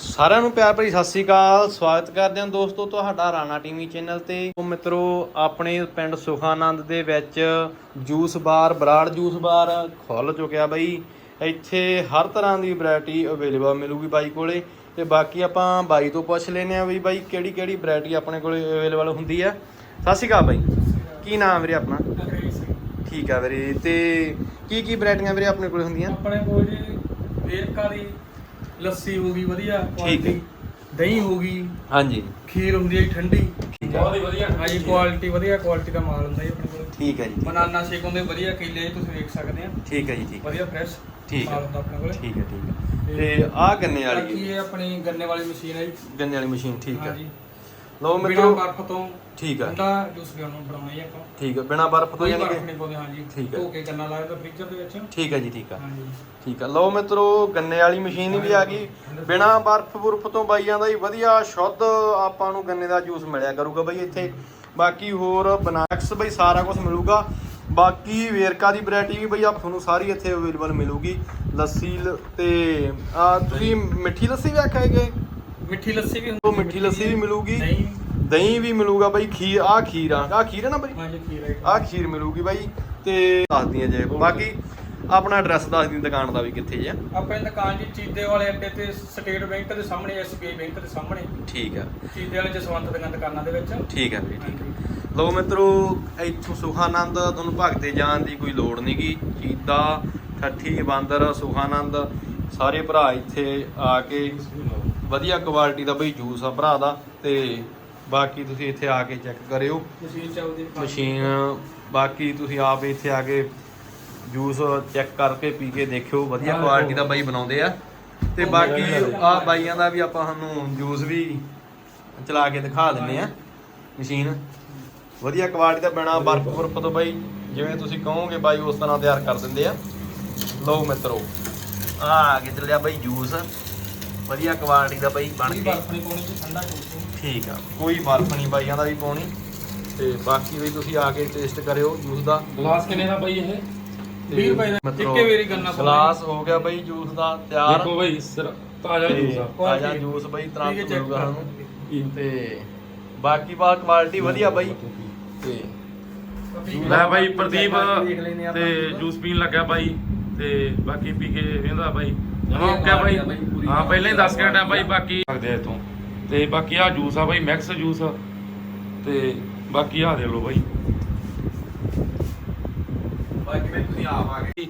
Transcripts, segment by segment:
ਸਾਰਿਆਂ ਨੂੰ ਪਿਆਰ ਭਰੀ ਸਤਿ ਸ੍ਰੀ ਅਕਾਲ। ਸਵਾਗਤ ਕਰਦੇ ਹਾਂ ਦੋਸਤੋ ਤੁਹਾਡਾ ਰਾਣਾ ਟੀਵੀ ਚੈਨਲ ਤੇ। ਉਹ ਮਿੱਤਰੋ ਆਪਣੇ ਪਿੰਡ ਸੁਖਾਨੰਦ ਦੇ ਵਿੱਚ juice bar Brar juice bar ਖੁੱਲ ਚੁੱਕਿਆ ਬਈ। ਇੱਥੇ ਹਰ ਤਰ੍ਹਾਂ ਦੀ ਵੈਰਾਈਟੀ ਅਵੇਲੇਬਲ ਮਿਲੂਗੀ ਬਾਈ ਕੋਲੇ। ਤੇ ਬਾਕੀ ਆਪਾਂ ਬਾਈ ਤੋਂ ਪੁੱਛ ਲੈਨੇ ਆ ਵੀ ਬਾਈ ਕਿਹੜੀ ਕਿਹੜੀ ਵੈਰਾਈਟੀ ਆਪਣੇ ਕੋਲੇ ਅਵੇਲੇਬਲ ਹੁੰਦੀ ਆ ਸਤਿ ਸ਼੍ਰੀ ਅਕਾਲ ਬਾਈ। ਕੀ ਨਾਮ ਵੀਰੇ ਆਪਣਾ? ਠੀਕ ਆ ਵੀਰੇ। ਤੇ ਕੀ ਕੀ ਵੈਰਾਈਟੀਆਂ ਵੀਰੇ ਆਪਣੇ ਕੋਲੇ ਹੁੰਦੀਆਂ? ਆਪਣੇ ਕੋਲ ਜੀ ਵੇਰਕਾ ਦੀ ਲੱਸੀ ਹੋ ਗਈ ਵਧੀਆ ਠੀਕ ਹੈ। ਕੁਆਲਿਟੀ ਦਹੀਂ ਹੋ ਗਈ। ਹਾਂਜੀ। ਖੀਰ ਹੁੰਦੀ ਹੈ ਜੀ ਠੰਡੀ। ਠੀਕ ਆ ਬਹੁਤ ਹੀ ਵਧੀਆ। ਹਾਂਜੀ ਕੁਆਲਿਟੀ ਵਧੀਆ ਕੁਆਲਿਟੀ ਦਾ ਮਾਲ ਹੁੰਦਾ ਜੀ ਆਪਣੇ ਕੋਲ। ਠੀਕ ਹੈ ਜੀ ਬਨਾਨਾ ਸ਼ੇਕ ਹੁੰਦੇ ਵਧੀਆ ਕੇਲੇ ਜੀ ਤੁਸੀਂ ਵੇਖ ਸਕਦੇ ਆ ਠੀਕ ਹੈ ਜੀ ਠੀਕ ਵਧੀਆ ਫਰੈਸ਼ ਠੀਕ ਹੈ। ਮਾਲ ਹੁੰਦਾ ਆਪਣੇ ਕੋਲ। ਠੀਕ ਹੈ ਠੀਕ ਹੈ। ਤੇ ਆਹ ਗੰਨੇ ਵਾਲੀ ਬਾਕੀ ਇਹ ਆਪਣੀ ਗੰਨੇ ਵਾਲੀ ਮਸ਼ੀਨ ਹੈ ਜੀ। ਗੰਨੇ ਵਾਲੀ ਮਸ਼ੀਨ ਠੀਕ ਹੈ। ਹਾਂਜੀ। ਲਓ ਬਿਨਾਂ ਮਿੱਤਰੋ ਬਰਫ਼ ਤੋਂ ਠੀਕ ਹੈ ਠੰਡਾ ਜੂਸ ਬਣਾਉਣਾ ਬਣਾਉਣਾ ਜੀ ਆਪਾਂ। ਠੀਕ ਹੈ ਬਿਨਾ ਬਰਫ਼ ਤੋਂ ਕੋਈ ਯਾਨੀ ਬਰਫ਼ ਕਿ ਨਹੀਂ ਪਾਉਂਦੇ ਹਾਂਜੀ। ਠੀਕ ਹੈ। ਧੋ ਕੇ ਗੰਨਾ ਲਾਇਆ ਤਾਂ ਫ੍ਰੀਜ਼ਰ ਦੇ ਵਿੱਚ। ਠੀਕ ਹੈ ਜੀ ਠੀਕ ਹੈ ਹਾਂਜੀ। ਠੀਕ ਹੈ ਲਓ ਮਿੱਤਰੋ ਗੰਨੇ ਵਾਲੀ ਮਸ਼ੀਨ ਵੀ ਆ ਗਈ। ਬਿਨਾ ਬਰਫ਼ ਬੁਰਫ ਤੋਂ ਬਾਈਆਂ ਦਾ ਹੀ ਵਧੀਆ ਸ਼ੁੱਧ ਆਪਾਂ ਨੂੰ ਗੰਨੇ ਦਾ ਜੂਸ ਮਿਲਿਆ ਕਰੂਗਾ ਬਈ ਇੱਥੇ। ਬਾਕੀ ਹੋਰ ਬਨਾਕਸ ਬਈ ਸਾਰਾ ਕੁਝ ਮਿਲੂਗਾ। ਬਾਕੀ ਵੇਰਕਾ ਦੀ ਵੈਰਾਈਟੀ ਵੀ ਬਈ ਆਪ ਤੁਹਾਨੂੰ ਸਾਰੀ ਇੱਥੇ ਅਵੇਲੇਬਲ ਮਿਲੂਗੀ। ਲੱਸੀ ਲ- ਤੇ ਆ ਤੁਸੀਂ ਮਿੱਠੀ ਲੱਸੀ ਵੀ ਆਖਾਂਗੇ ਮਿੱਠੀ ਲੱਸੀ ਵੀ ਉਹ ਮਿੱਠੀ ਲੱਸੀ ਵੀ ਮਿਲੂਗੀ। ਦਹੀਂ। ਦਹੀਂ ਵੀ ਮਿਲੂਗਾ ਬਾਈ ਖੀਰ ਆ ਖੀਰ ਆ। ਆ ਖੀਰ ਹੈ ਨਾ ਬਾਈ? ਹਾਂਜੀ ਖੀਰ ਹੈ ਆ ਖੀਰ ਮਿਲੂਗੀ ਬਾਈ। ਤੇ ਦੱਸਦੀਆਂ ਜੇ। ਬਾਕੀ ਆਪਣਾ ਐਡਰੈਸ ਦੱਸਦੀ ਦੁਕਾਨ ਦਾ ਵੀ ਕਿੱਥੇ ਜੇ। ਆਪਣੀ ਦੁਕਾਨ ਜੀ ਚੀਦੇ ਵਾਲੇ ਅੱਡੇ ਤੇ ਸਟੇਟ ਬੈਂਕ ਦੇ ਸਾਹਮਣੇ ਐਸਬੀਆਈ ਬੈਂਕ ਦੇ ਸਾਹਮਣੇ। ਠੀਕ ਆ। ਚੀਦੇ ਵਾਲੇ ਜਸਵੰਤ ਦੀਆਂ ਦੁਕਾਨਾਂ ਦੇ ਵਿੱਚ। ਠੀਕ ਹੈ ਵੀਰੇ ਠੀਕ ਲਓ ਮਿੱਤਰੋ ਇੱਥੋਂ ਸੁਖਾਨੰਦ ਤੁਹਾਨੂੰ ਭਗਤੇ ਜਾਣ ਦੀ ਕੋਈ ਲੋੜ ਨਹੀਂਗੀ ਚੀਤਾ ਠੱਠੀ ਬਾਂਦਰ ਸੁਖਾਨੰਦ ਸਾਰੇ ਭਰਾ ਇੱਥੇ ਆ ਕੇ ਵਧੀਆ ਕੁਆਲਿਟੀ ਦਾ ਬਈ ਜੂਸ ਆ ਭਰਾ ਦਾ ਤੇ ਬਾਕੀ ਤੁਸੀਂ ਇੱਥੇ ਆ ਕੇ ਚੈੱਕ ਕਰਿਓ। ਮਸ਼ੀਨ ਚੱਲਦੀ। ਮਸ਼ੀਨ ਬਾਕੀ ਤੁਸੀਂ ਆਪ ਇੱਥੇ ਆ ਕੇ ਜੂਸ ਚੈੱਕ ਕਰਕੇ ਪੀ ਕੇ ਦੇਖਿਓ ਵਧੀਆ ਕੁਆਲਿਟੀ ਦਾ ਬਾਈ ਬਣਾਉਂਦੇ ਆ। ਤੇ ਬਾਕੀ ਆ ਬਾਈਆਂ ਦਾ ਵੀ ਆਪਾਂ ਤੁਹਾਨੂੰ ਜੂਸ ਵੀ ਚਲਾ ਕੇ ਦਿਖਾ ਦਿੰਨੇ ਆ। ਮਸ਼ੀਨ ਵਧੀਆ ਕੁਆਲਿਟੀ ਦਾ ਬਣਾ ਬਰਫ ਬਰਫ ਤੋਂ ਬਾਈ ਜਿਵੇਂ ਤੁਸੀਂ ਕਹੋਗੇ ਬਾਈ ਉਸ ਤਰ੍ਹਾਂ ਤਿਆਰ ਕਰ ਦਿੰਦੇ ਆ। ਲਓ ਮਿੱਤਰੋ ਆ ਆ ਕੇ ਚੱਲਿਆ ਬਾਈ ਜੂਸ ਵਧੀਆ ਕੁਆਲਿਟੀ ਦਾ ਬਾਈ ਬਣ ਕੇ। ਬਰਫ਼ ਨਹੀਂ ਪਾਉਣੀ ਜੀ ਠੰਡਾ ਜੂਸ ਠੀਕ ਆ ਕੋਈ ਬਰਫ ਨਹੀਂ ਬਾਈਆਂ ਦਾ ਵੀ ਪਾਉਣੀ। ਤੇ ਬਾਕੀ ਵੀ ਤੁਸੀਂ ਆ ਕੇ ਟੇਸਟ ਕਰਿਓ ਜੂਸ ਦਾ। ਗਲਾਸ ਕਿੰਨੇ ਦਾ ਬਾਈ ਇਹ? ਤੇ 20 ਰੁਪਏ ਦਾ। ਮਿੱਤਰੋ, ਇੱਕੇ ਵਾਰੀ ਗੰਨਾ ਪਾਉਣਾ। ਗਲਾਸ ਹੋ ਗਿਆ ਬਾਈ ਜੂਸ ਦਾ ਤਿਆਰ। ਦੇਖੋ ਬਾਈ ਸਿਰ ਤਾਜ਼ਾ ਤੇ ਜੂਸ ਆ। ਤਾਜ਼ਾ ਜੂਸ ਬਾਈ ਠੀਕ ਹੈ, ਤੁਰੰਤ check ਮਿਲੂਗਾ ਕਰੋ। ਸਾਨੂੰ ਤੇ ਬਾਕੀ ਕੁਆਲਿਟੀ ਵਧੀਆ ਬਾਈ। ਤੇ ਲੈ ਬਾਈ ਪ੍ਰਦੀਪ ਤੇ ਜੂਸ। ਪੀਣ ਲੱਗਾ ਬਾਈ। ਤੇ ਬਾਕੀ ਪੀ ਕੇ ਵੇਂਦਾ ਬਾਈ। ਜਮਾ ਕਿਹਾ ਬਾਈ ਆ ਬਾਈ, ਪੂਰੀ ਹਾਂ ਪਹਿਲਾਂ ਹੀ ਦੱਸ ਕੇ ਹਟਿਆ ਬਾਈ ਬਾਕੀ ਸਕਦੇ ਆ ਇਤੋਂ ਤੇ ਬਾਕੀ ਆ ਜੂਸ ਆ ਬਾਈ ਮੈਕਸ ਜੂਸ ਤੇ ਬਾਕੀ ਆ ਦੇ ਲੋ ਬਾਈ। ਬਾਕੀ ਵੀ ਤੁਸੀਂ ਆਪ ਆ ਗਏ?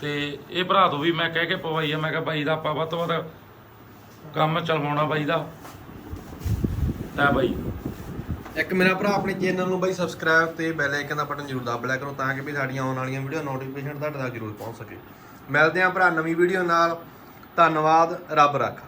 ਤੇ ਇਹ ਭਰਾ ਤੋਂ ਵੀ ਮੈਂ ਕਹਿ ਕੇ ਪਵਾਈ ਆ ਮੈਂ ਕਿਹਾ ਬਾਈ ਦਾ ਆਪਾਂ ਵੱਧ ਤੋਂ ਵੱਧ ਕੰਮ ਚਲਵਾਉਣਾ ਬਾਈ ਦਾ। ਲੈ ਬਾਈ। ਇੱਕ ਮੇਰਾ ਭਰਾ ਆਪਣੇ ਚੈਨਲ ਨੂੰ ਬਾਈ ਸਬਸਕ੍ਰਾਈਬ ਤੇ ਬੈਲ ਆਈਕਨ ਦਾ ਬਟਨ ਜ਼ਰੂਰ ਦਬ ਲਿਆ ਕਰੋ ਤਾਂ ਕਿ ਵੀ ਸਾਡੀਆਂ ਆਉਣ ਵਾਲੀਆਂ ਵੀਡੀਓ ਨੋਟੀਫਿਕੇਸ਼ਨ ਤੁਹਾਡੇ ਤੱਕ ਜ਼ਰੂਰ ਪਹੁੰਚ ਸਕੇ। ਮਿਲਦੇ ਹਾਂ ਭਰਾ ਨਵੀਂ ਵੀਡੀਓ ਨਾਲ। ਧੰਨਵਾਦ ਰੱਬ ਰੱਖਾ